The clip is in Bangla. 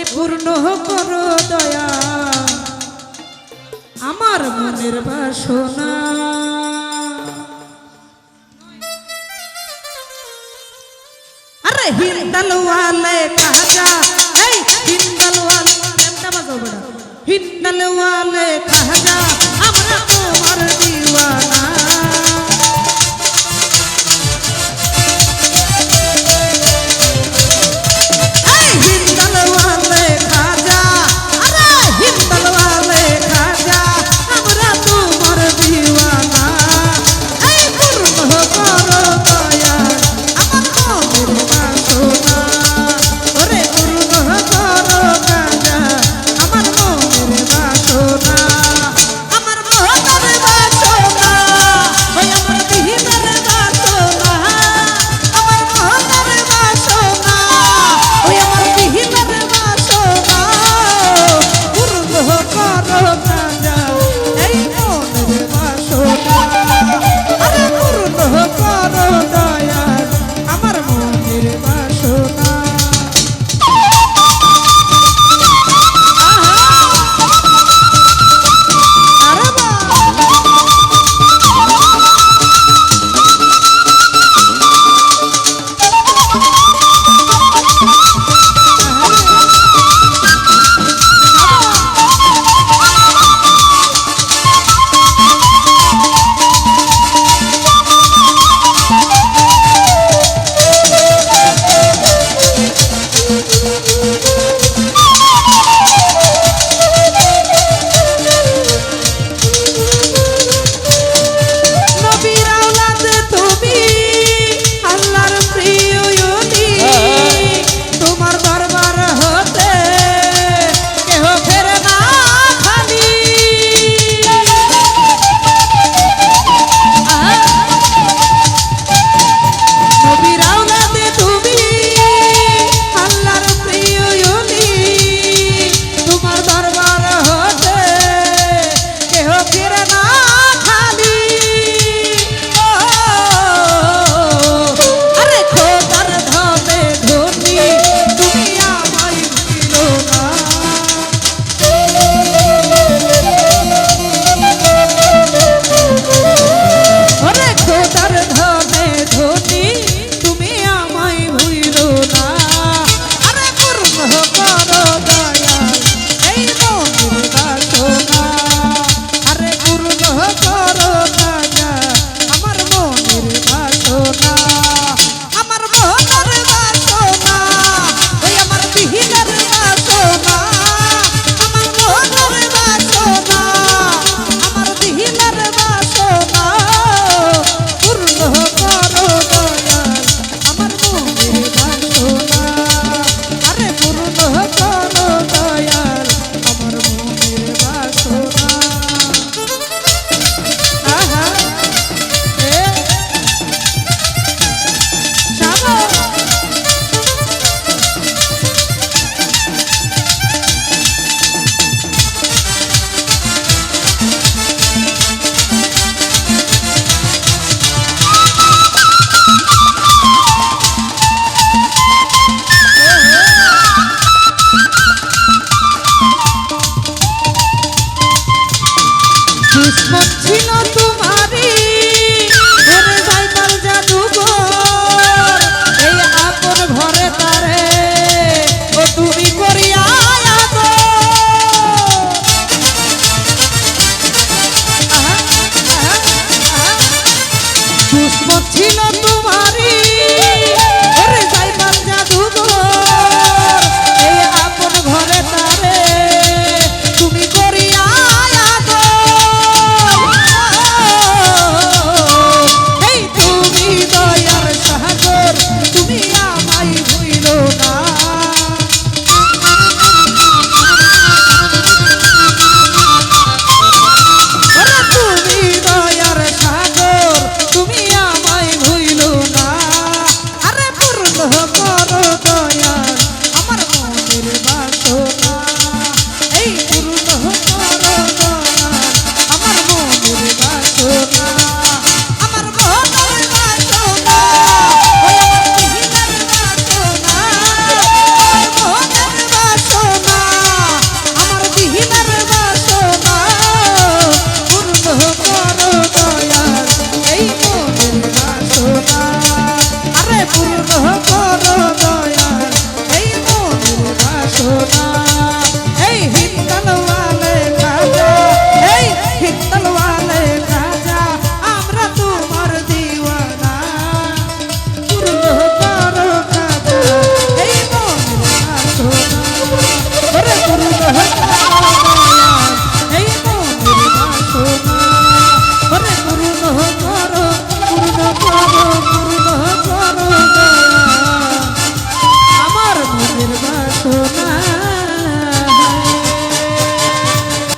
পরিপূর্ণ কর দয়া। আমার মনের বাসনা। আরে হিন্দলওয়ালে কাজা এই হিন্দলওয়ালে কেমন বাজাবো হিন্দলওয়ালে কাজা আমরা তোমার শেষ পাচ্ছি না তোমার